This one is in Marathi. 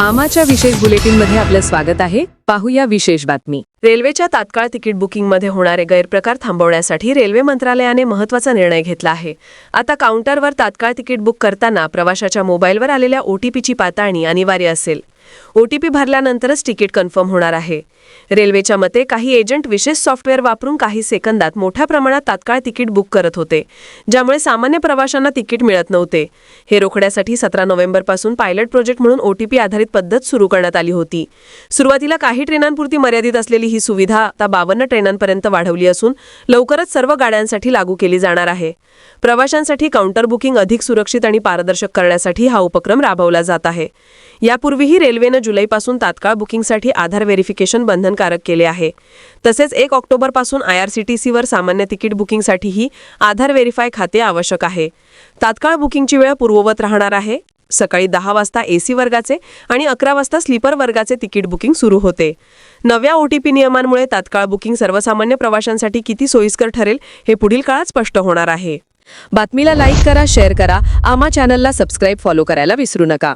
आमाच्या विशेष बुलेटिनमध्ये आपलं स्वागत आहे. पाहूया विशेष बातमी. रेल्वेच्या तात्काळ तिकीट बुकिंगमध्ये होणारे गैरप्रकार थांबवण्यासाठी रेल्वे मंत्रालयाने महत्त्वाचा निर्णय घेतला आहे. आता काउंटरवर तात्काळ तिकीट बुक करताना प्रवाशाच्या मोबाईलवर आलेल्या ओटीपीची पाताळणी अनिवार्य असेल. ओटीपी भरल्यानंतरच तिकीट कन्फर्म होणार आहे. रेल्वेच्या मते काही एजंट विशेष सॉफ्टवेअर वापरून काही सेकंदात मोठ्या प्रमाणात तात्काळ तिकीट बुक करत होते ज्यामुळे सामान्य प्रवाशांना तिकीट मिळत नव्हते. हे रोखण्यासाठी सतरा नोव्हेंबरपासून पायलट प्रोजेक्ट म्हणून ओटीपी आधारित पद्धत सुरू करण्यात आली होती. सुरुवातीला काही ट्रेनांपुरती मर्यादित असलेली ही सुविधा आता बावन्न ट्रेनांपर्यंत वाढवली असून लवकरच सर्व गाड्यांसाठी लागू केली जाणार आहे. प्रवाशांसाठी काउंटर बुकिंग अधिक सुरक्षित आणि पारदर्शक करण्यासाठी हा उपक्रम राबवला जात आहे. यापूर्वीही रेल्वे रेल्वेनं जुलैपासून तात्काळ बुकिंगसाठी आधार व्हेरिफिकेशन बंधनकारक केले आहे. तसेच एक ऑक्टोबरपासून आय आर सी टी सीवर सामान्य तिकीट बुकिंगसाठीही आधार व्हेरीफाय खाते आवश्यक आहे. तात्काळ बुकिंगची वेळ पूर्ववत राहणार आहे. सकाळी दहा वाजता एसी वर्गाचे आणि अकरा वाजता स्लीपर वर्गाचे तिकीट बुकिंग सुरू होते. नव्या ओ टी पी नियमांमुळे तात्काळ बुकिंग सर्वसामान्य प्रवाशांसाठी किती सोयीस्कर ठरेल हे पुढील काळात स्पष्ट होणार आहे. बातमीला लाईक करा शेअर करा. आमा चॅनलला सबस्क्राईब फॉलो करायला विसरू नका.